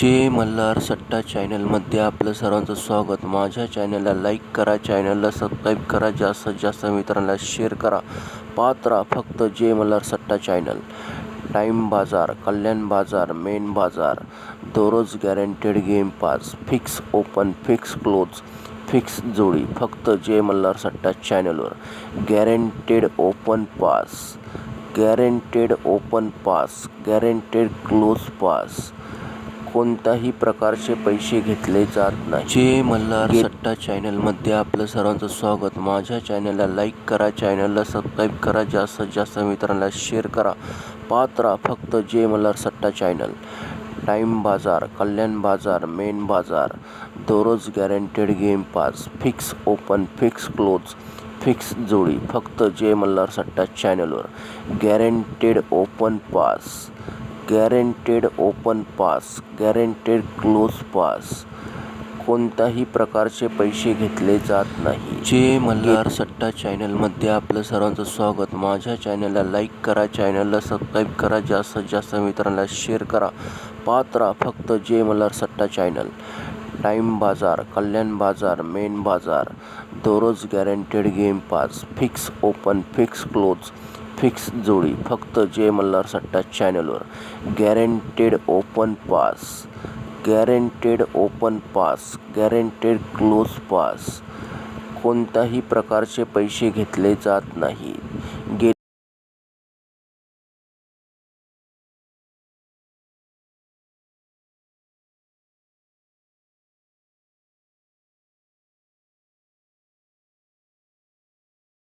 जे मल्हार सट्टा चॅनलमध्ये आपलं सर्वांचं स्वागत. माझ्या चॅनलला लाईक करा चॅनलला सबस्क्राईब करा जास्तीत जास्त मित्रांना शेअर करा. पाहत राहा फक्त जे मल्हार सट्टा चॅनल टाईम बाजार कल्याण बाजार मेन बाजार. दररोज guaranteed game pass fix open fix close fix जोडी. फक्त जे मल्हार सट्टा चॅनलवर guaranteed open pass guaranteed open pass guaranteed close pass कोणत्याही प्रकारचे पैसे घेतले जात नाही. जय मल्हार सट्टा चॅनलमध्ये आपलं सर्वांचं स्वागत. माझ्या चॅनलला लाईक करा चॅनलला सबस्क्राईब करा जास्तीत जास्त मित्रांना शेअर करा. पाहत राहा फक्त जय मल्हार सट्टा चॅनल टाईम बाजार कल्याण बाजार मेन बाजार दररोज guaranteed game pass fix open fix close fix जोडी. फक्त जय मल्हार सट्टा चॅनलवर guaranteed open pass guaranteed open pass guaranteed close pass. कोणत्याही प्रकारचे पैसे घेतले जात नाही. जे मल्हार सट्टा चॅनलमध्ये आपलं सर्वांचं स्वागत. माझ्या चॅनलला लाईक करा चॅनलला सबस्क्राईब करा जास्तीत जास्त मित्रांना शेअर करा. पाहत राहा फक्त जे मल्हार सट्टा चॅनल. टाईम बाजार कल्याण बाजार मेन बाजार. दररोज guaranteed game pass fix open fix close fix जोडी फक्त जय मल्हार सट्टा चॅनलवर guaranteed open pass guaranteed open pass guaranteed close pass कोणत्याही प्रकारचे पैसे घेतले जात नाही. गे